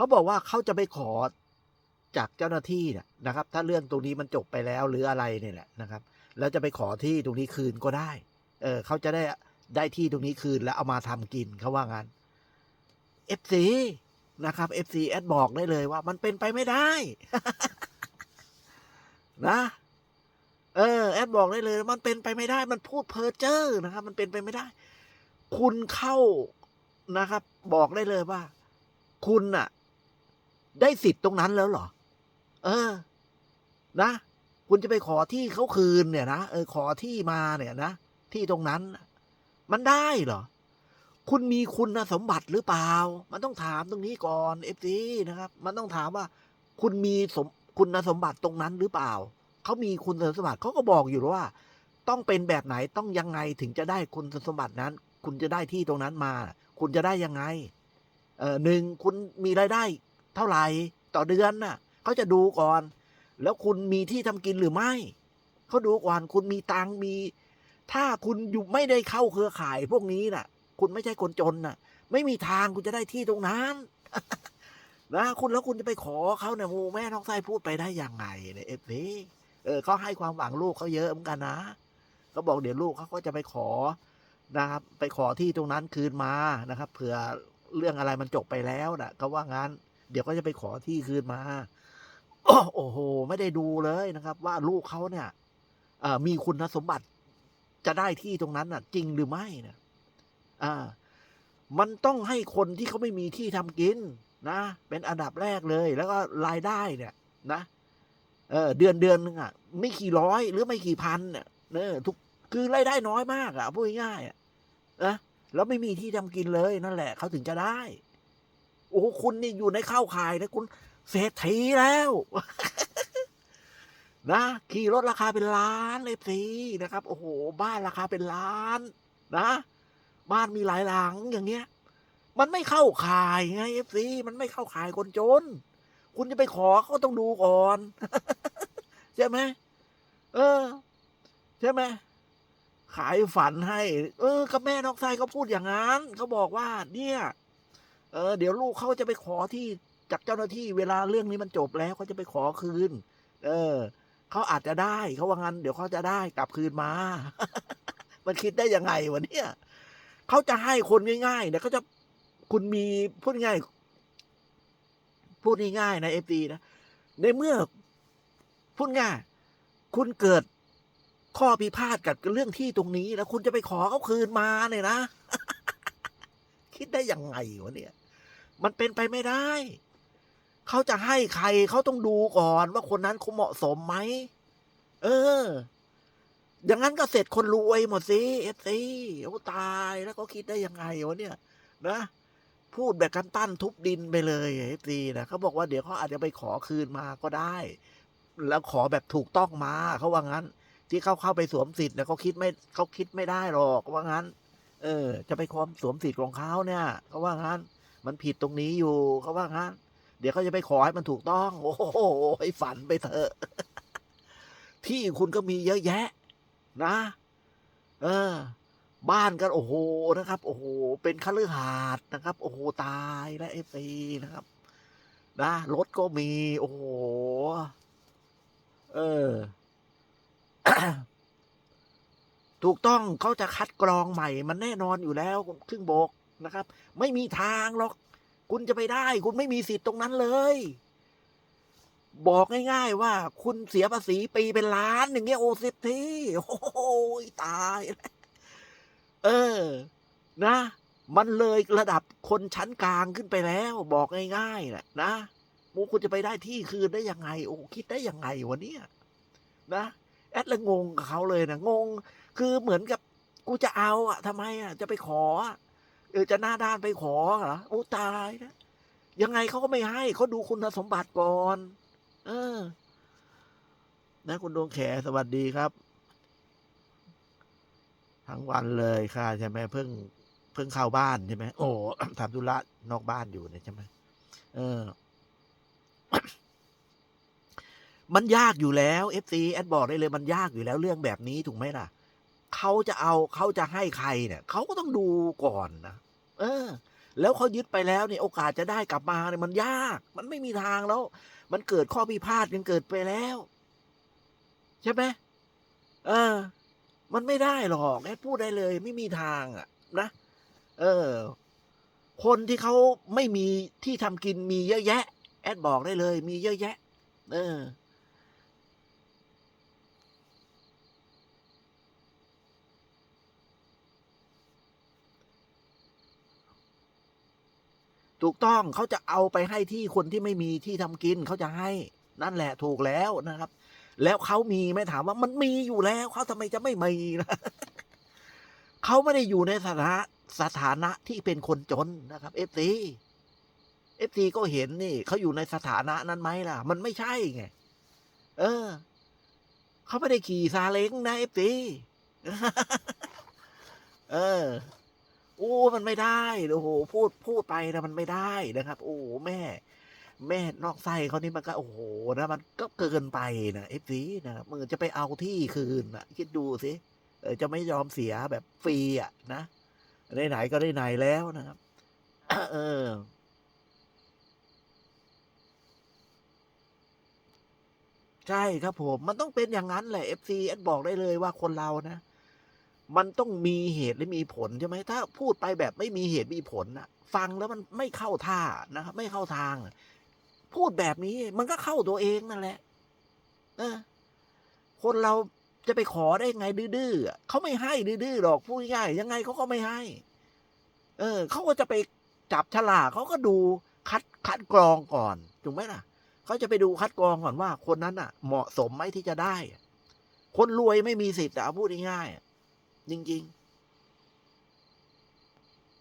เขาบอกว่าเขาจะไปขอจากเจ้าหน้าที่นะครับ ถ้าเรื่องตรงนี้มันจบไปแล้วหรืออะไรเนี่ยแหละนะครับ แล้วจะไปขอที่ตรงนี้คืนก็ได้ เออเขาจะได้ได้ที่ตรงนี้คืนแล้วเอามาทำกินเขาว่างั้น FC นะครับ FC แอดบอกได้เลยว่ามันเป็นไปไม่ได้ นะ เออ แอดบอกได้เลย มันเป็นไปไม่ได้ มันพูดเพ้อเจ้อนะครับ มันเป็นไปไม่ได้ คุณเข้านะครับ บอกได้เลยว่า คุณน่ะ ได้สิทธิ์ตรงนั้นแล้วเหรอ เออ นะ คุณจะไปขอที่เขาคืนเนี่ยนะเออขอที่มาเนี่ยนะที่ตรงนั้น มันได้เหรอ คุณมีคุณสมบัติหรือเปล่า มันต้องถามตรงนี้ก่อนเอฟซีนะครับ มันต้องถามว่า คุณมีสมคุณสมบัติตรงนั้นหรือเปล่าเขามีคุณสมบัติเขาก็บอกอยู่ว่า ต้องเป็นแบบไหนต้องยังไงถึงจะได้คุณสมบัตินั้น คุณจะได้ที่ตรงนั้นมา คุณจะได้ยังไง เออหนึ่งคุณมีรายได้ เท่าไหร่ต่อเดือนน่ะเขาจะดูก่อน แล้วคุณมีที่ทำกินหรือไม่เขาดูก่อนคุณมีตังมี ถ้าคุณอยู่ไม่ได้เข้าเครือข่ายพวกนี้น่ะ คุณไม่ใช่คนจนน่ะ ไม่มีทางคุณจะได้ที่ตรงนั้นนะคุณแล้วคุณจะไปขอเขาเนี่ยโมแม่น้องไส้พูดไปได้ยังไงเนี่ยเอฟซีเออเขาให้ความหวังลูกเขาเยอะเหมือนกันนะเขาบอกเดี๋ยวลูกเขาก็จะไปขอนะครับ ไปขอที่ตรงนั้นคืนมานะครับเผื่อเรื่องอะไรมันจบไปแล้วนะเขาว่างั้น เดี๋ยวก็จะไปขอที่คืนมา โอ้โห ไม่ได้ดูเลยนะครับ ว่าลูกเขาเนี่ยมีคุณสมบัติจะได้ที่ตรงนั้นน่ะ จริงหรือไม่นะอ่า มันต้องให้คนที่เขาไม่มีที่ทำกินนะ เป็นอันดับแรกเลย แล้วก็รายได้เนี่ย นะเออเดือนเดือนนึงอะ ไม่กี่ร้อยหรือไม่กี่พันเนี่ยเออทุกคือรายได้น้อยมากอะพูดง่ายๆอะนะแล้วไม่มีที่ทำกินเลยนั่นแหละเขาถึงจะได้ โอ้โหคุณนี่อยู่ในเข้าขายนะคุณเศรษฐีแล้วนะขี่รถราคาเป็นล้านเลยสินะครับ โอ้โห บ้านราคาเป็นล้านนะ บ้านมีหลายหลังอย่างเงี้ย มันไม่เข้าขายไงเอฟซีมันไม่เข้าขายคนจน คุณจะไปขอเขาต้องดูก่อน ใช่ไหมเออ ใช่ไหมขายฝันให้ เออกับแม่นอกไส้เขาพูดอย่างนั้นเขาบอกว่า เนี่ย เออเดี๋ยวลูกเขาจะไปขอที่จากเจ้าหน้าที่เวลาเรื่องนี้มันจบแล้วเขาจะไปขอคืน เออเขาอาจจะได้เขาว่างั้น เดี๋ยวเขาจะได้กลับคืนมา มันคิดได้ยังไงวะเนี่ยเขาจะให้คนง่ายๆเนี่ยเขาจะคุณมีพูดง่ายพูดง่ายๆนะเอฟดีนะในเมื่อพูดง่ายคุณเกิดข้อพิพาทกับเรื่องที่ตรงนี้ แล้วคุณจะไปขอเขาคืนมาเนี่ยนะ คิดได้ยังไงวะเนี่ย มันเป็นไปไม่ได้ เขาจะให้ใครเขาต้องดูก่อนว่าคนนั้นเขาเหมาะสมไหม เออ อย่างนั้นก็เสร็จคนรวยหมดสิเอฟซีโอ้ตายแล้วเขาคิดได้ยังไงวะเนี่ย นะพูดแบบกันตั้นทุบดินไปเลยเอฟซีนะเขาบอกว่าเดี๋ยวเขาอาจจะไปขอคืนมาก็ได้ แล้วขอแบบถูกต้องมาเขาว่างั้น ที่เขาเข้าไปสวมสิทธิ์เนี่ยเขาคิดไม่เขาคิดไม่ได้หรอกว่างั้น เออ จะไปความสวมสิทธิ์ของเขาเนี่ยเขาว่างั้น มันผิดตรงนี้อยู่เขาว่างั้น เดี๋ยวเขาจะไปขอให้มันถูกต้อง โอ้โหให้ฝันไปเถอะ ที่คุณก็มีเยอะแยะ นะ เออ บ้านกันโอ้โหนะครับ โอ้โห เป็นคฤหาสน์นะครับ โอ้โหตายและเอฟซีนะครับ นะรถก็มี โอ้โห เออถูกต้องเขาจะคัดกรองใหม่ มันแน่นอนอยู่แล้วครึ่งโบก นะครับ ไม่มีทางหรอก คุณจะไปได้ คุณไม่มีสิทธิ์ตรงนั้นเลย บอกง่ายๆว่าคุณเสียภาษีปีเป็นล้านอย่างเงี้ยโอสิบทีโอ้โหตายเออ นะ มันเลยระดับคนชั้นกลางขึ้นไปแล้ว บอกง่ายๆแหละนะโอ้คุณจะไปได้ที่คืนได้ยังไง โอ้คิดได้ยังไงวะเนี่ยนะแอดละงงกับเขาเลยนะงง คือเหมือนกับกูจะเอาอะทำไมอะจะไปขออะ เออจะหน้าด้านไปขอเหรอโอ้ตายนะยังไงเขาก็ไม่ให้เขาดูคุณสมบัติก่อน เออ นะคุณดวงแขสวัสดีครับ ทั้งวันเลยค่ะใช่ไหมเพิ่ง เพิ่งเข้าบ้านใช่ไหมโอ้ทำธุระนอกบ้านอยู่เนี่ยใช่ไหมเออ มันยากอยู่แล้วเอฟซีแอดบอกได้เลยมันยากอยู่แล้วเรื่องแบบนี้ถูกไหมล่ะ เขาจะเอาเขาจะให้ใครเนี่ยเขาก็ต้องดูก่อนนะเออ แล้วเขายึดไปแล้วเนี่ยโอกาสจะได้กลับมาเนี่ยมันยาก มันไม่มีทางแล้ว มันเกิดข้อพิพาทกันเกิดไปแล้ว ใช่ไหมเออ มันไม่ได้หรอกแอดพูดได้เลย ไม่มีทางอะ นะเออ คนที่เขาไม่มีที่ทำกินมีเยอะแยะ แอดบอกได้เลย มีเยอะแยะ เออ ถูกต้องเขาจะเอาไปให้ที่คนที่ไม่มีที่ทำกินเขาจะให้นั่นแหละถูกแล้วนะครับ แล้วเขามีไม่ถามว่ามันมีอยู่แล้วเขาทำไมจะไม่มีนะเขาไม่ได้อยู่ในสถานะสถานะที่เป็นคนจนนะครับเอฟซีเอฟซีก็เห็นนี่เขาอยู่ในสถานะนั้นไหมล่ะ มันไม่ใช่ไงเออเขาไม่ได้ขี่ซาเล้งนะเอฟซีเออ โอ้มันไม่ได้โอ้โหพูดพูดไปนะมันไม่ได้นะครับ โอ้แม่ แม่นอกไส้เขานี่มันก็โอ้โหนะมันก็เกินไปนะเอฟซีนะมือจะไปเอาที่คืนนะคิดดูสิเออจะไม่ยอมเสียแบบฟรีอะนะได้ไหนก็ได้ไหนแล้วนะครับ เออใช่ครับผม มันต้องเป็นอย่างนั้นแหละ FC แอดบอกได้เลยว่าคนเรานะ มันต้องมีเหตุและมีผลใช่ไหมถ้าพูดไปแบบไม่มีเหตุมีผลนะฟังแล้วมันไม่เข้าท่านะครับไม่เข้าทาง พูดแบบนี้มันก็เข้าตัวเองนั่นแหละเออคนเราจะไปขอได้ไงดื้อๆเขาไม่ให้ดื้อๆหรอกพูดง่ายยังไงเขาก็ไม่ให้ เออเขาก็จะไปจับฉลากเขาก็ดูคัดคัดกรองก่อนถูกไหมล่ะเขาจะไปดูคัดกรองก่อนว่า คนนั้นอะ เหมาะสมไหมที่จะได้ คนรวยไม่มีสิทธิ์อะพูดง่ายๆ จริง ๆ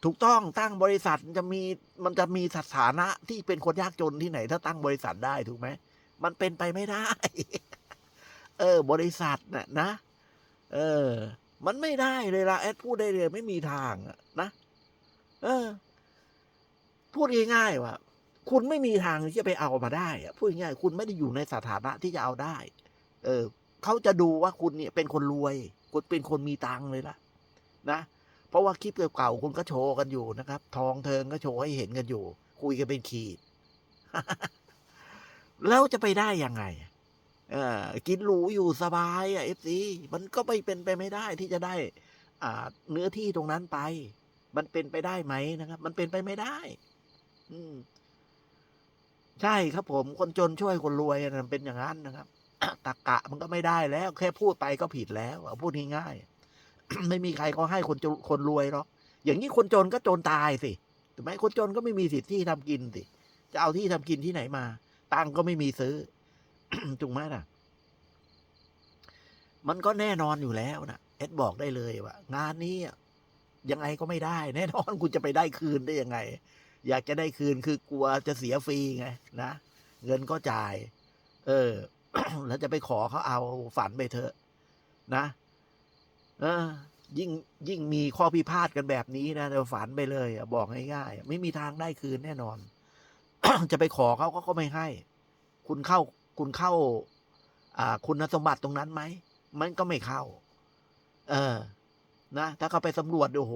ถูกต้องตั้งบริษัทจะมีมันจะมีสถานะที่เป็นคนยากจนที่ไหน ถ้าตั้งบริษัทได้ถูกไหมมันเป็นไปไม่ได้ เออ บริษัทน่ะนะ เออ มันไม่ได้เลยละแอดพูดได้เลยไม่มีทางนะเออ พูดง่ายๆว่าคุณไม่มีทางที่จะไปเอามาได้อะพูดง่ายๆคุณไม่ได้อยู่ในสถานะที่จะเอาได้ เออเขาจะดูว่าคุณเนี่ยเป็นคนรวย คุณเป็นคนมีตังค์เลยล่ะ นะ เพราะว่าคลิปเก่าๆคุณก็โชว์กันอยู่นะครับ ทองเทิงก็โชว์ให้เห็นกันอยู่ คุยกันเป็นขีด แล้วจะไปได้ยังไงเออกินหรูอยู่สบายอะเอฟซีมันก็ไม่เป็นไปไม่ได้ที่จะได้ อ่า เนื้อที่ตรงนั้นไป มันเป็นไปได้ไหมนะครับ มันเป็นไปไม่ได้ อืม ใช่ครับผมคนจนช่วยคนรวยนะเป็นอย่างนั้นนะครับ ตักะมันก็ไม่ได้แล้ว แค่พูดไปก็ผิดแล้วพูดง่ายๆไม่มีใครก็ให้คนจนคนรวยหรอกอย่างนี้คนจนก็จนตายสิถูกไหมคนจนก็ไม่มีสิทธิ์ที่ทำกินสิจะเอาที่ทำกินที่ไหนมา ตังก็ไม่มีซื้อถูกไหมน่ะมันก็แน่นอนอยู่แล้วนะเอ็ดบอกได้เลยว่า งานนี้ยังไงก็ไม่ได้ แน่นอนคุณจะไปได้คืนได้ยังไง อยากจะได้คืนคือกลัวจะเสียฟรีไงนะเงินก็จ่าย เออ แล้วจะไปขอเขาเอาฝันไปเถอะนะอยิ่งยิ่งมีข้อพิพาทกันแบบนี้นะเดี๋ยวฝันไปเลยอะบอกง่ายๆไม่มีทางได้คืนแน่นอน จะไปขอเขาเขาก็ไม่ให้ คุณเข้าคุณเข้า อ่า คุณสมบัติตรงนั้นไหมมันก็ไม่เข้า เออ นะ ถ้าเขาไปสำรวจโอ้โห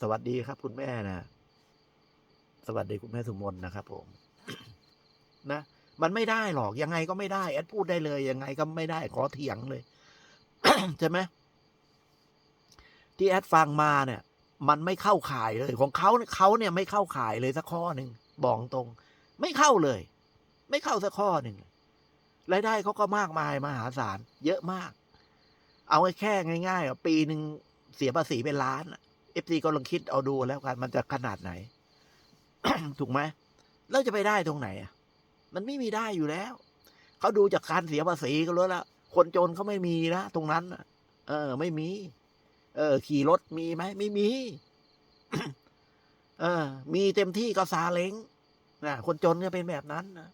สวัสดีครับ คุณแม่นะ สวัสดีคุณแม่สุมนนะครับผม นะมันไม่ได้หรอกยังไงก็ไม่ได้แอดพูดได้เลยยังไงก็ไม่ได้ขอเถียงเลยใช่ไหมที่แอดฟังมาเนี่ย มันไม่เข้าข่ายเลยของเขาเขาเนี่ยไม่เข้าข่ายเลยสักข้อหนึ่งบอกตรง ไม่เข้าเลย ไม่เข้าสักข้อหนึ่งรายได้เขาก็มากมายมหาศาลเยอะมาก เอาแค่ง่ายๆปีหนึ่งเสียภาษีเป็นล้านเอฟซีก็ลองคิดเอาดูแล้วกันมันจะขนาดไหน ถูกไหมแล้วจะไปได้ตรงไหนอะ มันไม่มีได้อยู่แล้วเขาดูจากการเสียภาษีก็รู้แล้วคนจนเขาไม่มีนะตรงนั้นเออ ไม่มี เออ ขี่รถมีไหมไม่มี เออ มีเต็มที่ก็ซาเล้งนะคนจนจะเป็นแบบนั้นนะ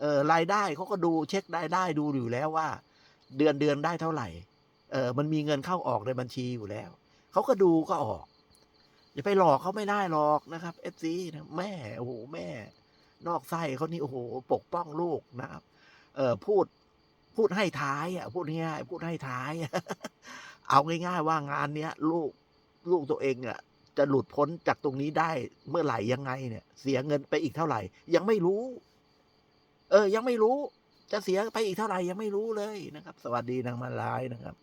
เออรายได้เขาก็ดูเช็ครายได้ดูอยู่แล้วว่า เดือนเดือนได้เท่าไหร่ เออ มันมีเงินเข้าออกในบัญชีอยู่แล้วเขาก็ดูก็ออกอย่าไปหลอกเขาไม่ได้หรอกนะครับเอฟซีนะแม่โอ้โหแม่ นอกไส้เขานี่โอ้โหปกป้องลูกนะครับ เออพูดพูดให้ท้ายอะพูดง่ายพูดให้ท้าย เอาง่ายๆว่างานเนี้ยลูกลูกตัวเองอะจะหลุดพ้นจากตรงนี้ได้เมื่อไหร่ยังไงเนี่ย เสียเงินไปอีกเท่าไหร่ ยังไม่รู้ เออ ยังไม่รู้ จะเสียไปอีกเท่าไหร่ยังไม่รู้เลยนะครับ สวัสดีนางมาลายนะครับ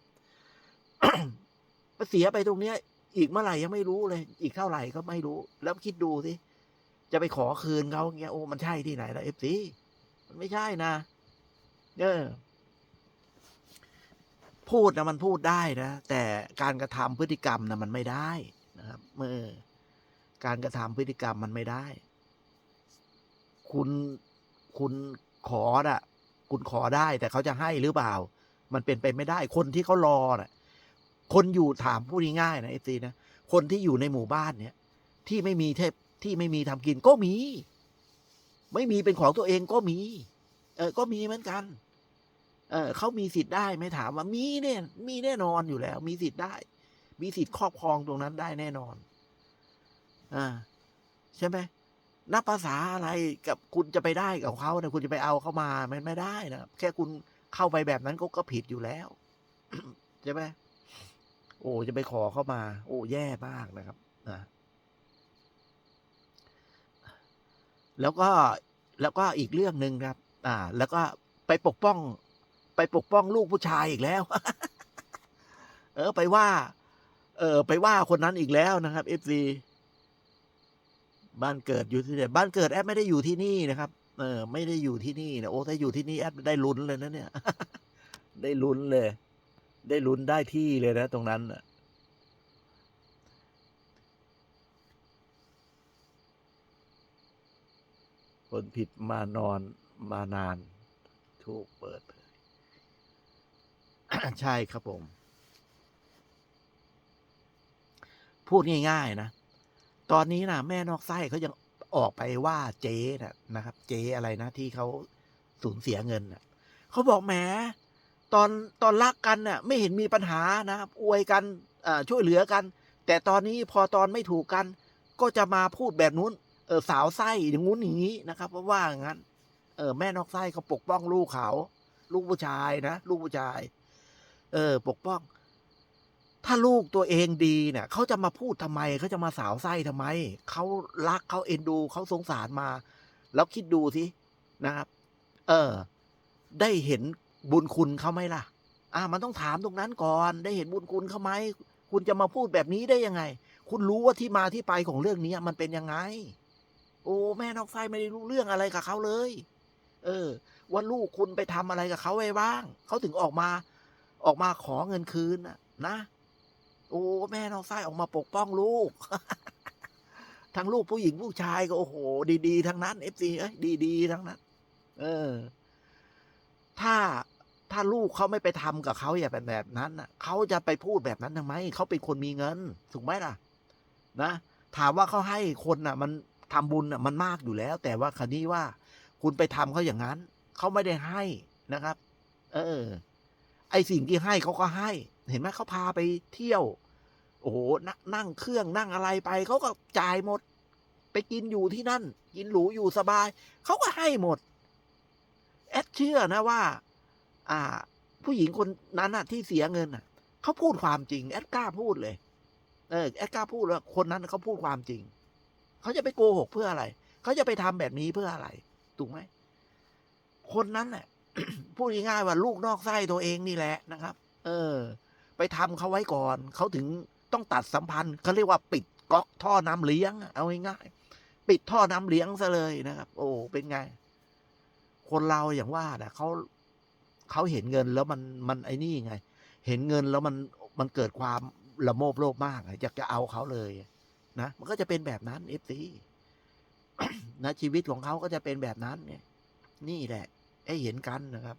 เสียไปตรงเนี้ย อีกเมื่อไหร่ยังไม่รู้เลย อีกเท่าไหร่ก็ไม่รู้ แล้วคิดดูสิ จะไปขอคืนเขาเงี้ยโอ้มันใช่ที่ไหนละเอฟซีมันไม่ใช่นะเออพูดนะมันพูดได้นะ แต่การกระทำพฤติกรรมนะมันไม่ได้นะครับเมื่อการกระทำพฤติกรรมมันไม่ได้ คุณคุณขอน่ะ คุณขอได้แต่เขาจะให้หรือเปล่า มันเป็นไปไม่ได้ คนที่เขารอน่ะ คนอยู่ถามพูดง่ายๆนะเอฟซีนะคนที่อยู่ในหมู่บ้านเนี่ย ที่ไม่มีเทพ ที่ไม่มีทำกินก็มี ไม่มีเป็นของตัวเองก็มี เออก็มีเหมือนกัน เออเขามีสิทธิ์ได้ไหม่ถามว่ามีเนี่ย มีแน่นอนอยู่แล้ว มีสิทธิ์ได้ มีสิทธิ์ครอบครองตรงนั้นได้แน่นอน อ่า ใช่ไหมนับภาษาอะไรกับคุณจะไปได้กับเขาเนี่ยคุณจะไปเอาเข้ามา มันไม่ได้นะครับแค่คุณเข้าไปแบบนั้นก็ก็ผิดอยู่แล้วใช่ไหมโอ้จะไปขอเข้ามา โอ้แย่มากนะครับนะ แล้วก็แล้วก็อีกเรื่องหนึ่งครับ อ่า แล้วก็ไปปกป้อง ไปปกป้องลูกผู้ชายอีกแล้ว เออไปว่า เออ ไปว่าคนนั้นอีกแล้วนะครับเอฟซีบ้านเกิดอยู่ที่ไหนบ้านเกิดแอดไม่ได้อยู่ที่นี่นะครับ เออ ไม่ได้อยู่ที่นี่นะโอ้ถ้าอยู่ที่นี่แอดได้ลุ้นเลยนะเนี่ย ได้ลุ้นเลย ได้ลุ้นได้ที่เลยนะ ตรงนั้นน่ะ คนผิดมานอนมานาน ถูกเปิดเผยใช่ครับผม พูดง่ายๆนะ ตอนนี้นะแม่นอกไส้เขายังออกไปว่าเจ๊นะนะครับ เจ๊อะไรนะ ที่เขาสูญเสียเงินนะเขาบอกแหมตอนตอนรักกันน่ะ ไม่เห็นมีปัญหานะครับอวยกันช่วยเหลือกัน แต่ตอนนี้พอตอนไม่ถูกกัน ก็จะมาพูดแบบนู้น เออสาวไส้อย่างงู้นอย่างนี้นะครับเพราะว่าอย่างนั้น เออแม่นอกไส้เขาปกป้องลูกเขาลูกผู้ชายนะลูกผู้ชาย เออ ปกป้อง ถ้าลูกตัวเองดีเนี่ยเขาจะมาพูดทำไมเขาจะมาสาวไส้ทำไมเขารักเขาเอ็นดูเขาสงสารมา แล้วคิดดูสินะครับ เออ ได้เห็นบุญคุณเขาไหมล่ะ อ่า มันต้องถามตรงนั้นก่อน ได้เห็นบุญคุณเขาไหมคุณจะมาพูดแบบนี้ได้ยังไง คุณรู้ว่าที่มาที่ไปของเรื่องนี้มันเป็นยังไง โอ้แม่นอกไส้ไม่ได้รู้เรื่องอะไรกับเขาเลย เออ ว่าลูกคุณไปทำอะไรกับเขาไว้บ้าง เขาถึงออกมา ออกมาขอเงินคืนนะ โอ้แม่นอกไส้ออกมาปกป้องลูก ทั้งลูกผู้หญิงผู้ชายก็โอ้โห ดีๆทั้งนั้นเอฟซีเอ้ยดีๆทั้งนั้น เออ ถ้าถ้าลูกเขาไม่ไปทำกับเขาอย่าเป็นแบบนั้นน่ะเขาจะไปพูดแบบนั้นทำไมเขาเป็นคนมีเงิน ถูกไหมล่ะ นะถามว่าเขาให้คนน่ะ มัน ทำบุญน่ะมันมากอยู่แล้ว แต่ว่าคราวนี้ว่า คุณไปทำเขาอย่างนั้น เขาไม่ได้ให้นะครับ เออ ไอสิ่งที่ให้เขาก็ให้ เห็นไหมเขาพาไปเที่ยว โอ้โหนนั่งเครื่องนั่งอะไรไป เขาก็จ่ายหมด ไปกินอยู่ที่นั่น กินหรูอยู่สบาย เขาก็ให้หมด แอดเชื่อนะว่า อ่า ผู้หญิงคนนั้นน่ะที่เสียเงินน่ะเขาพูดความจริง แอดกล้าพูดเลย เออ แอดกล้าพูดว่าคนนั้นเขาพูดความจริง เขาจะไปโกหกเพื่ออะไร เขาจะไปทำแบบนี้เพื่ออะไร ถูกไหม คนนั้นน่ะพูดง่ายๆว่าลูกนอกไส้ตัวเองนี่แหละนะครับ เออ ไปทำเขาไว้ก่อน เขาถึงต้องตัดสัมพันธ์ เขาเรียกว่าปิดก๊อกท่อน้ำเลี้ยง เอาง่ายๆปิดท่อน้ำเลี้ยงซะเลยนะครับ โอ้ เป็นไง คนเราอย่างว่านะเขาเขาเห็นเงินแล้วมันมันไอ้นี่ไง เห็นเงินแล้วมันมันเกิดความละโมบโลภมากอยากจะเอาเขาเลย นะมันก็จะเป็นแบบนั้นเอฟซีนะชีวิตของเขาก็จะเป็นแบบนั้นเนี่ย นี่แหละ ให้เห็นกันนะครับ